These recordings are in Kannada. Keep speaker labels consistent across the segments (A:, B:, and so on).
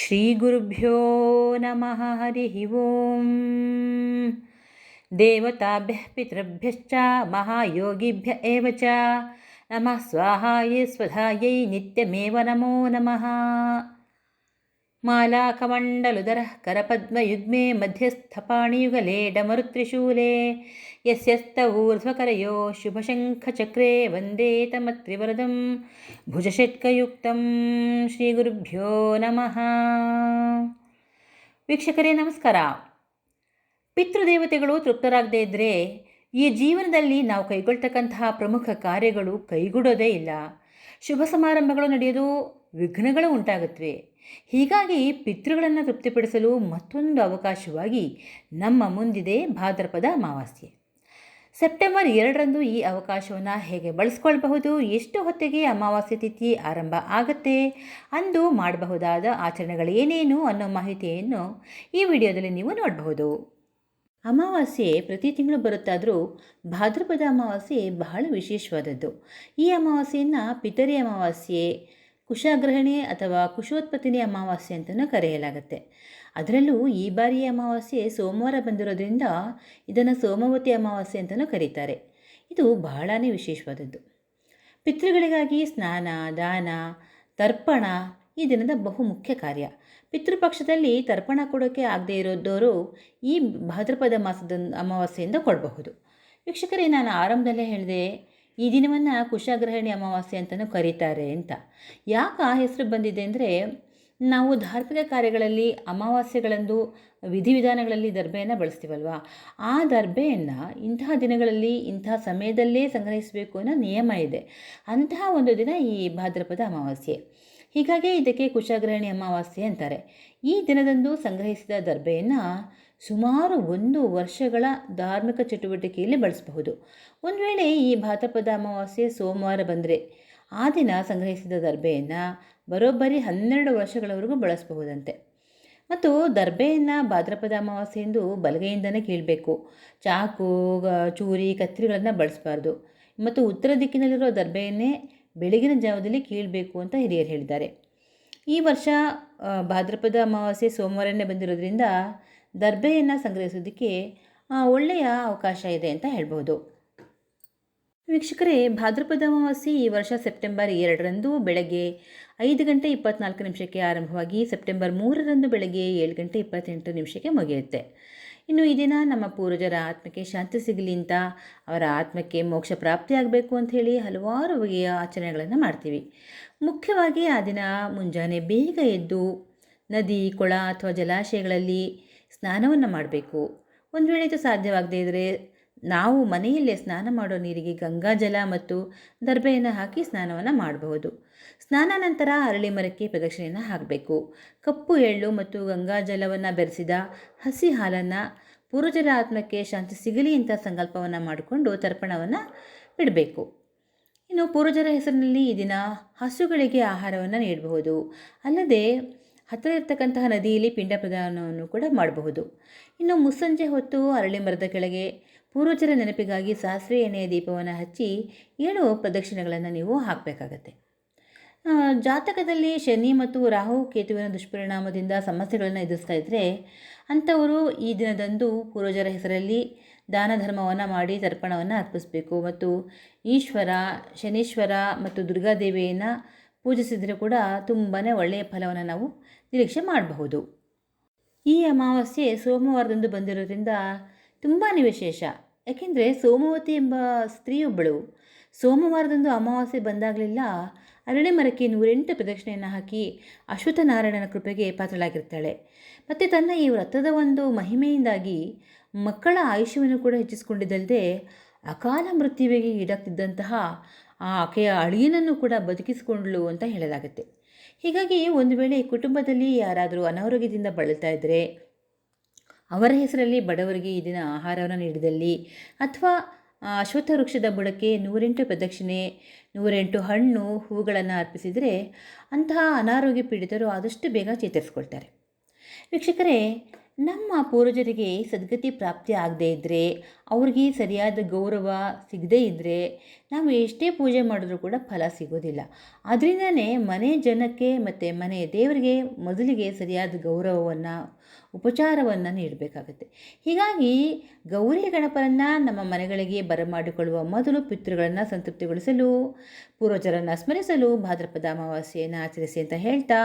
A: श्रीगुरुभ्यो नमः हरिः ओम्। देवताभ्यः पितृभ्यश्च महायोगिभ्य एव च। नमः स्वाहायै स्वधायै नित्यमेव नमो नमः मालाकमण्डलुदरः करपद्मयुग्मे मध्यस्थपाणियुगले डमरुत्रिशूले यस्यस्त ऊर्ध्वकरयो शुभशङ्खचक्रे वन्दे तमत्रिवरदं ಭುಜಷಟ್ಕಯುಕ್ತಂ ಶ್ರೀ ಗುರುಭ್ಯೋ ನಮಃ ವೀಕ್ಷಕರೇ ನಮಸ್ಕಾರ ಪಿತೃದೇವತೆಗಳು ತೃಪ್ತರಾಗದೇ ಇದ್ದರೆ ಈ ಜೀವನದಲ್ಲಿ ನಾವು ಕೈಗೊಳ್ತಕ್ಕಂತಹ ಪ್ರಮುಖ ಕಾರ್ಯಗಳು ಕೈಗೂಡೋದೇ ಇಲ್ಲ ಶುಭ ಸಮಾರಂಭಗಳು ನಡೆಯೋದು ವಿಘ್ನಗಳು ಉಂಟಾಗುತ್ತವೆ. ಹೀಗಾಗಿ ಪಿತೃಗಳನ್ನು ತೃಪ್ತಿಪಡಿಸಲು ಮತ್ತೊಂದು ಅವಕಾಶವಾಗಿ ನಮ್ಮ ಮುಂದಿದೆ ಭಾದ್ರಪದ ಅಮಾವಾಸ್ಯೆ. ಸೆಪ್ಟೆಂಬರ್ ಎರಡರಂದು ಈ ಅವಕಾಶವನ್ನು ಹೇಗೆ ಬಳಸ್ಕೊಳ್ಬಹುದು, ಎಷ್ಟು ಹೊತ್ತಿಗೆ ಅಮಾವಾಸ್ಯೆ ತಿಥಿ ಆರಂಭ ಆಗುತ್ತೆ, ಅಂದು ಮಾಡಬಹುದಾದ ಆಚರಣೆಗಳೇನೇನು ಅನ್ನೋ ಮಾಹಿತಿಯನ್ನು ಈ ವಿಡಿಯೋದಲ್ಲಿ ನೀವು ನೋಡಬಹುದು. ಅಮಾವಾಸ್ಯೆ ಪ್ರತಿ ತಿಂಗಳು ಬರುತ್ತಾದರೂ ಭಾದ್ರಪದ ಅಮಾವಾಸ್ಯೆ ಬಹಳ ವಿಶೇಷವಾದದ್ದು. ಈ ಅಮಾವಾಸ್ಯೆಯನ್ನು ಪಿತರಿ ಅಮಾವಾಸ್ಯೆ, ಕುಶಾಗ್ರಹಣೆ ಅಥವಾ ಕುಶೋತ್ಪತ್ತಿನಿ ಅಮಾವಾಸ್ಯೆ ಅಂತಲೂ ಕರೆಯಲಾಗುತ್ತೆ. ಅದರಲ್ಲೂ ಈ ಬಾರಿಯ ಅಮಾವಾಸ್ಯೆ ಸೋಮವಾರ ಬಂದಿರೋದ್ರಿಂದ ಇದನ್ನು ಸೋಮವತಿ ಅಮಾವಾಸ್ಯೆ ಅಂತಲೂ ಕರೀತಾರೆ. ಇದು ಬಹಳಾ ವಿಶೇಷವಾದದ್ದು. ಪಿತೃಗಳಿಗಾಗಿ ಸ್ನಾನ, ದಾನ, ತರ್ಪಣ ಈ ದಿನದ ಬಹುಮುಖ್ಯ ಕಾರ್ಯ. ಪಿತೃಪಕ್ಷದಲ್ಲಿ ತರ್ಪಣ ಕೊಡೋಕ್ಕೆ ಆಗದೇ ಇರೋದವರು ಈ ಭಾದ್ರಪದ ಮಾಸದ ಅಮಾವಾಸ್ಯೆಯಿಂದ ಕೊಡಬಹುದು. ವೀಕ್ಷಕರೇ, ನಾನು ಆರಂಭದಲ್ಲೇ ಹೇಳಿದೆ, ಈ ದಿನವನ್ನು ಕುಶಾಗ್ರಹಣಿ ಅಮಾವಾಸ್ಯೆ ಅಂತಲೂ ಕರೀತಾರೆ ಅಂತ. ಯಾಕೆ ಆ ಹೆಸರು ಬಂದಿದೆ ಅಂದರೆ, ನಾವು ಧಾರ್ಮಿಕ ಕಾರ್ಯಗಳಲ್ಲಿ ಅಮಾವಾಸ್ಯೆಗಳಂದು ವಿಧಿವಿಧಾನಗಳಲ್ಲಿ ದರ್ಬೆಯನ್ನು ಬಳಸ್ತೀವಲ್ವ? ಆ ದರ್ಬೆಯನ್ನು ಇಂತಹ ದಿನಗಳಲ್ಲಿ, ಇಂತಹ ಸಮಯದಲ್ಲೇ ಸಂಗ್ರಹಿಸಬೇಕು ಅನ್ನೋ ನಿಯಮ ಇದೆ. ಅಂತಹ ಒಂದು ದಿನ ಈ ಭಾದ್ರಪದ ಅಮಾವಾಸ್ಯೆ. ಹೀಗಾಗಿ ಇದಕ್ಕೆ ಕುಶಾಗ್ರಹಣಿ ಅಮಾವಾಸ್ಯೆ ಅಂತಾರೆ. ಈ ದಿನದಂದು ಸಂಗ್ರಹಿಸಿದ ದರ್ಬೆಯನ್ನು ಸುಮಾರು ಒಂದು ವರ್ಷಗಳ ಧಾರ್ಮಿಕ ಚಟುವಟಿಕೆಯಲ್ಲಿ ಬಳಸಬಹುದು. ಒಂದು ವೇಳೆ ಈ ಭಾದ್ರಪದ ಅಮಾವಾಸ್ಯೆ ಸೋಮವಾರ ಬಂದರೆ ಆ ದಿನ ಸಂಗ್ರಹಿಸಿದ ದರ್ಬೆಯನ್ನು ಬರೋಬ್ಬರಿ ಹನ್ನೆರಡು ವರ್ಷಗಳವರೆಗೂ ಬಳಸಬಹುದಂತೆ. ಮತ್ತು ದರ್ಬೆಯನ್ನು ಭಾದ್ರಪದ ಅಮಾವಾಸ್ಯೆಯಂದು ಬಲಗೈಯಿಂದನೇ ಕೀಳಬೇಕು. ಚಾಕು ಚೂರಿ ಕತ್ತರಿಗಳನ್ನು ಬಳಸಬಾರ್ದು. ಮತ್ತು ಉತ್ತರ ದಿಕ್ಕಿನಲ್ಲಿರೋ ದರ್ಬೆಯನ್ನೇ ಬೆಳಗಿನ ಜಾವದಲ್ಲಿ ಕೀಳಬೇಕು ಅಂತ ಹಿರಿಯರು ಹೇಳಿದ್ದಾರೆ. ಈ ವರ್ಷ ಭಾದ್ರಪದ ಅಮಾವಾಸ್ಯೆ ಸೋಮವಾರನೇ ಬಂದಿರೋದ್ರಿಂದ ದರ್ಬೆಯನ್ನು ಸಂಗ್ರಹಿಸೋದಕ್ಕೆ ಒಳ್ಳೆಯ ಅವಕಾಶ ಇದೆ ಅಂತ ಹೇಳ್ಬೋದು ವೀಕ್ಷಕರೇ, ಭಾದ್ರಪದ ಅಮಾವಾಸ್ಯೆ ಈ ವರ್ಷ ಸೆಪ್ಟೆಂಬರ್ ಎರಡರಂದು ಬೆಳಗ್ಗೆ ಐದು ಗಂಟೆ ಇಪ್ಪತ್ನಾಲ್ಕು ನಿಮಿಷಕ್ಕೆ ಆರಂಭವಾಗಿ ಸೆಪ್ಟೆಂಬರ್ ಮೂರರಂದು ಬೆಳಗ್ಗೆ ಏಳು ಗಂಟೆ ಇಪ್ಪತ್ತೆಂಟು ನಿಮಿಷಕ್ಕೆ ಮುಗಿಯುತ್ತೆ. ಇನ್ನು ಈ ದಿನ ನಮ್ಮ ಪೂರ್ವಜರ ಆತ್ಮಕ್ಕೆ ಶಾಂತಿ ಸಿಗಲಿ ಅಂತ ಅವರ ಆತ್ಮಕ್ಕೆ ಮೋಕ್ಷ ಪ್ರಾಪ್ತಿಯಾಗಬೇಕು ಅಂಥೇಳಿ ಹಲವಾರು ಬಗೆಯ ಆಚರಣೆಗಳನ್ನು ಮಾಡ್ತೀವಿ. ಮುಖ್ಯವಾಗಿ ಆ ದಿನ ಮುಂಜಾನೆ ಬೇಗ ಎದ್ದು ನದಿ, ಕೊಳ ಅಥವಾ ಜಲಾಶಯಗಳಲ್ಲಿ ಸ್ನಾನವನ್ನು ಮಾಡಬೇಕು. ಒಂದು ವೇಳೆ ಇದು ಸಾಧ್ಯವಾಗದೇ ಇದ್ದರೆ ನಾವು ಮನೆಯಲ್ಲೇ ಸ್ನಾನ ಮಾಡೋ ನೀರಿಗೆ ಗಂಗಾಜಲ ಮತ್ತು ದರ್ಬೆಯನ್ನು ಹಾಕಿ ಸ್ನಾನವನ್ನು ಮಾಡಬಹುದು. ಸ್ನಾನ ನಂತರ ಅರಳಿ ಮರಕ್ಕೆ ಪ್ರದಕ್ಷಿಣೆಯನ್ನು ಹಾಕಬೇಕು. ಕಪ್ಪು ಎಳ್ಳು ಮತ್ತು ಗಂಗಾಜಲವನ್ನು ಬೆರೆಸಿದ ಹಸಿ ಹಾಲನ್ನು ಪೂರ್ವಜರ ಆತ್ಮಕ್ಕೆ ಶಾಂತಿ ಸಿಗಲಿ ಅಂತ ಸಂಕಲ್ಪವನ್ನು ಮಾಡಿಕೊಂಡು ತರ್ಪಣವನ್ನು ಬಿಡಬೇಕು. ಇನ್ನು ಪೂರ್ವಜರ ಹೆಸರಿನಲ್ಲಿ ಈ ದಿನ ಹಸುಗಳಿಗೆ ಆಹಾರವನ್ನು ನೀಡಬಹುದು. ಅಲ್ಲದೆ ಹತ್ತಿರ ಇರ್ತಕ್ಕಂತಹ ನದಿಯಲ್ಲಿ ಪಿಂಡ ಪ್ರದಾನವನ್ನು ಕೂಡ ಮಾಡಬಹುದು. ಇನ್ನು ಮುಸ್ಸಂಜೆ ಹೊತ್ತು ಅರಳಿ ಮರದ ಕೆಳಗೆ ಪೂರ್ವಜರ ನೆನಪಿಗಾಗಿ ಸಾಸಿವೆ ಎಣ್ಣೆಯ ದೀಪವನ್ನು ಹಚ್ಚಿ ಏಳು ಪ್ರದಕ್ಷಿಣೆಗಳನ್ನು ನೀವು ಹಾಕಬೇಕಾಗತ್ತೆ. ಜಾತಕದಲ್ಲಿ ಶನಿ ಮತ್ತು ರಾಹು ಕೇತುವಿನ ದುಷ್ಪರಿಣಾಮದಿಂದ ಸಮಸ್ಯೆಗಳನ್ನು ಎದುರಿಸ್ತಾ ಇದ್ದರೆ ಅಂಥವರು ಈ ದಿನದಂದು ಪೂರ್ವಜರ ಹೆಸರಲ್ಲಿ ದಾನ ಧರ್ಮವನ್ನು ಮಾಡಿ ತರ್ಪಣವನ್ನು ಅರ್ಪಿಸಬೇಕು. ಮತ್ತು ಈಶ್ವರ, ಶನೀಶ್ವರ ಮತ್ತು ದುರ್ಗಾದೇವಿಯನ್ನು ಪೂಜಿಸಿದರೆ ಕೂಡ ತುಂಬಾ ಒಳ್ಳೆಯ ಫಲವನ್ನು ನಾವು ನಿರೀಕ್ಷೆ ಮಾಡಬಹುದು. ಈ ಅಮಾವಾಸ್ಯೆ ಸೋಮವಾರದಂದು ಬಂದಿರೋದ್ರಿಂದ ತುಂಬಾ ವಿಶೇಷ. ಯಾಕೆಂದರೆ ಸೋಮವತಿ ಎಂಬ ಸ್ತ್ರೀಯೊಬ್ಬಳು ಸೋಮವಾರದಂದು ಅಮಾವಾಸ್ಯೆ ಬಂದಾಗಲೆಲ್ಲ ಅರಳಿ ಮರಕ್ಕೆ ನೂರೆಂಟು ಪ್ರದಕ್ಷಿಣೆಯನ್ನು ಹಾಕಿ ಅಶ್ವತ್ಥನಾರಾಯಣನ ಕೃಪೆಗೆ ಪಾತ್ರಳಾಗಿರ್ತಾಳೆ. ಮತ್ತು ತನ್ನ ಈ ವ್ರತದ ಒಂದು ಮಹಿಮೆಯಿಂದಾಗಿ ಮಕ್ಕಳ ಆಯುಷ್ಯವನ್ನು ಕೂಡ ಹೆಚ್ಚಿಸಿಕೊಂಡಿದ್ದಲ್ಲದೆ ಅಕಾಲ ಮೃತ್ಯುವಿಗೆ ಈಡಾಗ್ತಿದ್ದಂತಹ ಆ ಆಕೆಯ ಅಳಿಯನನ್ನು ಕೂಡ ಬದುಕಿಸಿಕೊಂಡ್ಳು ಅಂತ ಹೇಳಲಾಗುತ್ತೆ. ಹೀಗಾಗಿ ಒಂದು ವೇಳೆ ಕುಟುಂಬದಲ್ಲಿ ಯಾರಾದರೂ ಅನಾರೋಗ್ಯದಿಂದ ಬಳಲ್ತಾ ಇದ್ದರೆ ಅವರ ಹೆಸರಲ್ಲಿ ಬಡವರಿಗೆ ಈ ದಿನ ಆಹಾರವನ್ನು ನೀಡಿದಲ್ಲಿ ಅಥವಾ ಅಶ್ವತ್ಥ ವೃಕ್ಷದ ಬುಡಕ್ಕೆ ನೂರೆಂಟು ಪ್ರದಕ್ಷಿಣೆ, ನೂರೆಂಟು ಹಣ್ಣು, ಹೂಗಳನ್ನು ಅರ್ಪಿಸಿದರೆ ಅಂತಹ ಅನಾರೋಗ್ಯ ಪೀಡಿತರು ಆದಷ್ಟು ಬೇಗ ಚೇತರಿಸ್ಕೊಳ್ತಾರೆ. ವೀಕ್ಷಕರೇ ನಮ್ಮ ಪೂರ್ವಜರಿಗೆ ಸದ್ಗತಿ ಪ್ರಾಪ್ತಿ ಆಗದೇ ಇದ್ದರೆ ಅವ್ರಿಗೆ ಸರಿಯಾದ ಗೌರವ ಸಿಗದೇ ಇದ್ದರೆ ನಾವು ಎಷ್ಟೇ ಪೂಜೆ ಮಾಡಿದ್ರೂ ಕೂಡ ಫಲ ಸಿಗೋದಿಲ್ಲ. ಅದರಿಂದನೇ ಮನೆ ಜನಕ್ಕೆ ಮತ್ತು ಮನೆ ದೇವರಿಗೆ ಮೊದಲಿಗೆ ಸರಿಯಾದ ಗೌರವವನ್ನು, ಉಪಚಾರವನ್ನು ನೀಡಬೇಕಾಗುತ್ತೆ. ಹೀಗಾಗಿ ಗೌರಿ ಗಣಪನನ್ನು ನಮ್ಮ ಮನೆಗಳಿಗೆ ಬರಮಾಡಿಕೊಳ್ಳುವ ಮೊದಲು ಪಿತೃಗಳನ್ನು ಸಂತೃಪ್ತಿಗೊಳಿಸಲು, ಪೂರ್ವಜರನ್ನು ಸ್ಮರಿಸಲು, ಭಾದ್ರಪದ ಅಮಾವಾಸ್ಯೆಯನ್ನು ಆಚರಿಸಿ ಅಂತ ಹೇಳ್ತಾ,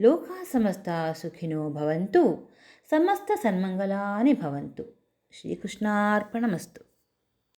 A: ಲೋಕ ಸಮಸ್ತ ಸುಖಿನೋ ಭವಂತು. ಸಮಸ್ತ ಸನ್ಮಂಗಲಾನಿ ಭವಂತು. ಶ್ರೀಕೃಷ್ಣಾರ್ಪಣಮಸ್ತು.